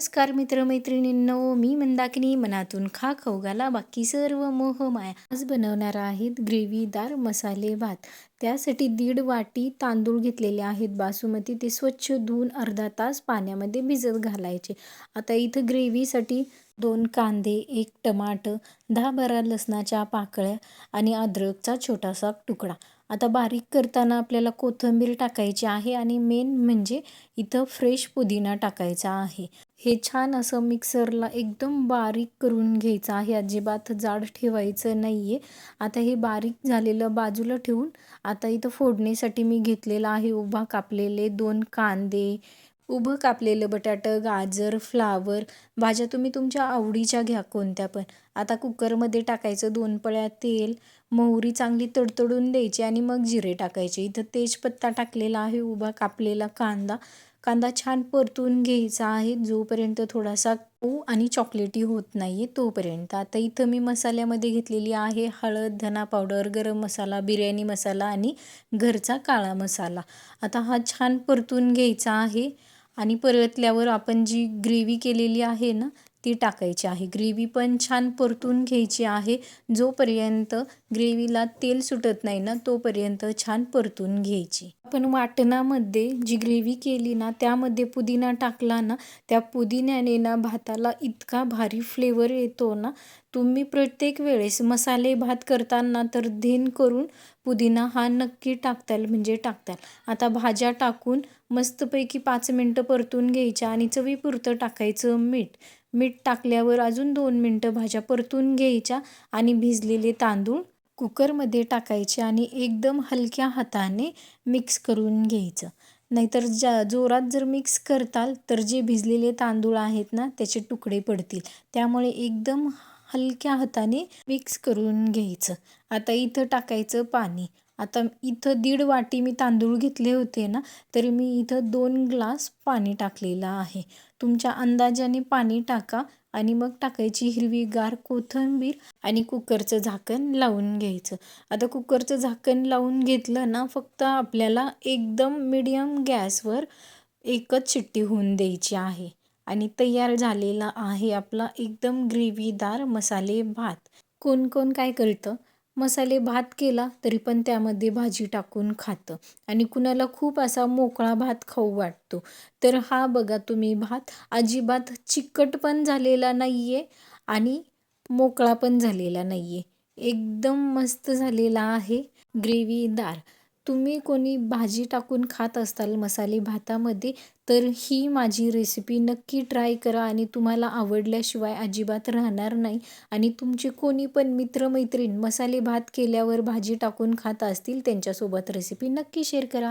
नमस्कार मित्रमैत्रिणींनो मी मंदाकिनी. मनातून खा खवगाला बाकी सर्व मोह माया. आज बनवणार आहेत ग्रेव्हीदार मसाले भात. त्यासाठी दीड वाटी तांदूळ घेतलेले आहेत. बासुमती ते स्वच्छ धुवून अर्धा तास पाण्यामध्ये भिजत घालायचे. आता इथं ग्रेव्हीसाठी दोन कांदे एक टमाटर दहा बारा लसणाच्या पाकळ्या आणि अद्रकचा छोटासा तुकडा. आता बारीक करताना आपल्याला कोथिंबीर टाकायची आहे आणि मेन म्हणजे इथं फ्रेश पुदिना टाकायचा आहे. हे छान असं मिक्सरला एकदम बारीक करून घ्यायचं आहे. अजिबात जाड ठेवायचं नाही आहे आता हे बारीक झालेलं बाजूला ठेवून आता इथं फोडणीसाठी मी घेतलेलं आहे. उभा कापलेले दोन कांदे उभं कापलेलं बटाटं गाजर फ्लावर भाज्या तुम्ही तुमच्या आवडीच्या घ्या कोणत्या पण. आता कुकरमध्ये टाकायचं दोन पळ्या तेल मोहरी चांगली तडतडून द्यायची आणि मग जिरे टाकायचे. इथं तेजपत्ता टाकलेला आहे उभा कापलेला कांदा. कांदा छान परतून घ्यायचा आहे. जोपर्यंत थोडासा ऊ आणि चॉकलेटी होत नाही आहे तोपर्यंत. आता इथं मी मसाल्यामध्ये घेतलेली आहे हळद धना पावडर गरम मसाला बिर्याणी मसाला आणि घरचा काळा मसाला. आता हा छान परतून घ्यायचा आहे. आणि परतल्यावर आपण जी ग्रेव्ही केलेली आहे ना ती टाकायची आहे. ग्रेव्ही पण छान परतून घ्यायची आहे. जोपर्यंत ग्रेव्हीला तेल सुटत नाही ना तोपर्यंत छान परतून घ्यायची. आपण वाटणामध्ये जी ग्रेव्ही केली ना त्यामध्ये पुदिना टाकला ना त्या पुदिन्याने ना भाताला इतका भारी फ्लेवर येतो ना तुम्ही प्रत्येक वेळेस मसाले भात करताना तर धेन करून पुदिना हा नक्की टाकताल म्हणजे टाकताल. आता भाज्या टाकून मस्तपैकी पाच मिनटं परतून घ्यायच्या आणि चवीपुरतं टाकायचं मीठ. मीठ टाकल्यावर अजून दोन मिनटं भाज्या परतून घ्यायच्या आणि भिजलेले तांदूळ कुकरमध्ये टाकायचे आणि एकदम हलक्या हाताने मिक्स करून घ्यायचं. नाहीतर ज्या जोरात जर मिक्स करताल तर जे भिजलेले तांदूळ आहेत ना त्याचे तुकडे पडतील. त्यामुळे एकदम हलक्या हाताने मिक्स करून घ्यायचं. आता इथं टाकायचं पाणी. आता इथं दीड वाटी मी तांदूळ घेतले होते ना तर मी इथं दोन ग्लास पाणी टाकलेलं आहे. तुमच्या अंदाजाने पाणी टाका आणि मग टाकायची हिरवीगार कोथिंबीर आणि कुकरचं झाकण लावून घ्यायचं. आता कुकरचं झाकण लावून घेतलं ना फक्त आपल्याला एकदम मिडियम गॅसवर एकच शिट्टी होऊन द्यायची आहे. आणि तयार झालेला आहे आपला एकदम ग्रेव्हीदार मसाले भात. कोण कोण काय करतं? मसाले भात केला तरी पण त्यामध्ये भाजी टाकून खातं. आणि कुणाला खूप असा मोकळा भात खाऊ वाटतो. तर हा बघा तुम्ही भात. अजिबात चिकट पण झालेला नाही आहे आणि मोकळा पण झालेला नाही आहे एकदम मस्त झालेला आहे ग्रेव्हीदार तुम्ही कोणी भाजी टाकून खात असताल मसाले भातामध्ये तर ही माझी रेसिपी नक्की ट्राय करा आणि तुम्हाला आवडल्याशिवाय अजिबात राहणार नाही. आणि तुमचे कोणी पण मित्रमैत्रीण मसाले भात केल्यावर भाजी टाकून खात असतील त्यांच्यासोबत रेसिपी नक्की शेअर करा.